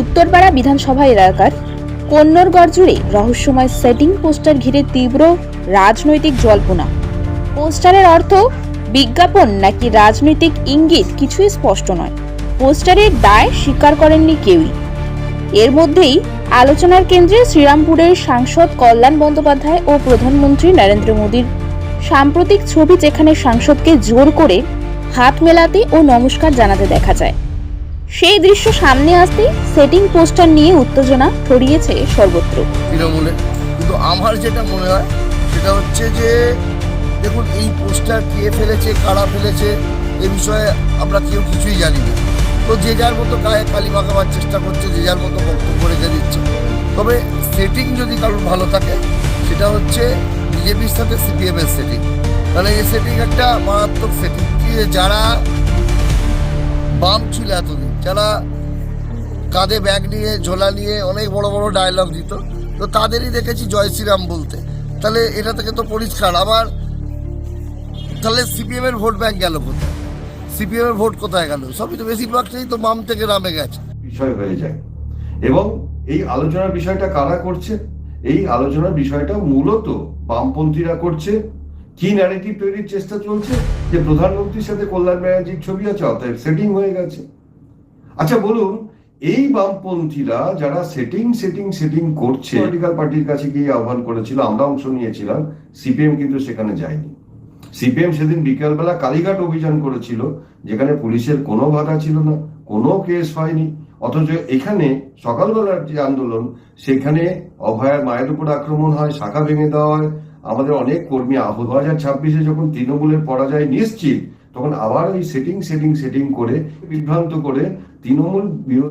উত্তরপাড়া বিধানসভা এলাকার কন্নরগড় জুড়ে রহস্যময় সেটিং পোস্টার ঘিরে তীব্র রাজনৈতিক জল্পনা। পোস্টারের অর্থ, বিজ্ঞাপন নাকি রাজনৈতিক ইঙ্গিত কিছুই স্পষ্ট নয়। পোস্টারের দায় স্বীকার করেননি কেউই। এর মধ্যেই আলোচনার কেন্দ্রে শ্রীরামপুরের সাংসদ কল্যাণ বন্দ্যোপাধ্যায় ও প্রধানমন্ত্রী নরেন্দ্র মোদীর সাম্প্রতিক ছবি যেখানে সাংসদকে জোর করে হাত মেলাতে ও নমস্কার জানাতে দেখা যায়। সেই দৃশ্য সামনে আসতেই সেটিং পোস্টার নিয়ে উত্তেজনা ছড়িয়েছে সর্বত্র। তৃণমূলে কিন্তু আমার যেটা মনে হয়, সেটা হচ্ছে যে, দেখুন, এই পোস্টার কে ফেলেছে, কারা ফেলেছে, এ বিষয়ে আমরা কেউ কিছুই জানি না। তো যে যার মতো গায়ে কালি মাখাবার চেষ্টা করছে, যে যার মতো বক্তব্য রেখে দিচ্ছে। তবে সেটিং যদি কারোর ভালো থাকে, সেটা হচ্ছে বিজেপির সাথে সিপিএম এর সেটিং। তাহলে এই সেটিং একটা মারাত্মক সেটিং। যারা বাম ছিল এতদিন। যারা কাঁধে ব্যাগ নিয়ে, ঝোলা নিয়ে অনেক বড় বড় ডায়লগ দিত। তো তাদেরই দেখেছি জয় শ্রীরাম বলতে। তাহলে এটা থেকে তো পরিষ্কার। আবার তাহলে সিপিএম এর ভোট ব্যাংক গেল কোথায়? সিপিএম এর ভোট কোথায় গেল? সবই তো বেশিরভাগটাই তো বাম থেকে রামে গেছে। বিষয় হয়ে যায়। এবং এই আলোচনার বিষয়টা কারা করছে? এই আলোচনার বিষয়টা মূলত বামপন্থীরা করছে। কি ন্যারেটিভ তৈরির চেষ্টা চলছে? যে প্রধানমন্ত্রীর সাথে কল্যাণ ব্যানার্জির ছবি আছে অতএব সেটিং হয়ে গেছে। আচ্ছা বলুন এই বামপন্থীরা যারা সেটিং সেটিং সেটিং করছে পলিটিক্যাল পার্টির কাছে গিয়ে আহ্বান করেছিল আমরা অংশ নিয়েছিলাম সিপিএম কিন্তু সেখানে যায়নি। সিপিএম সেদিন বিকেলবেলা কালীঘাট অভিযান করেছিল যেখানে পুলিশের কোনো বাধা ছিল না কোনো কেস হয়নি অথচ এখানে সকালবেলার যে আন্দোলন সেখানে অভয়ার মায়ের উপর আক্রমণ হয় শাখা ভেঙে দেওয়া হয় আমাদের অনেক কর্মী আহত দু হাজার ছাব্বিশে যখন তৃণমূলের পরাজয় নিশ্চিত, তখন আবার ওই সেটিং সেটিং সেটিং করে বিভ্রান্ত করে তৃণমূল বিরোধী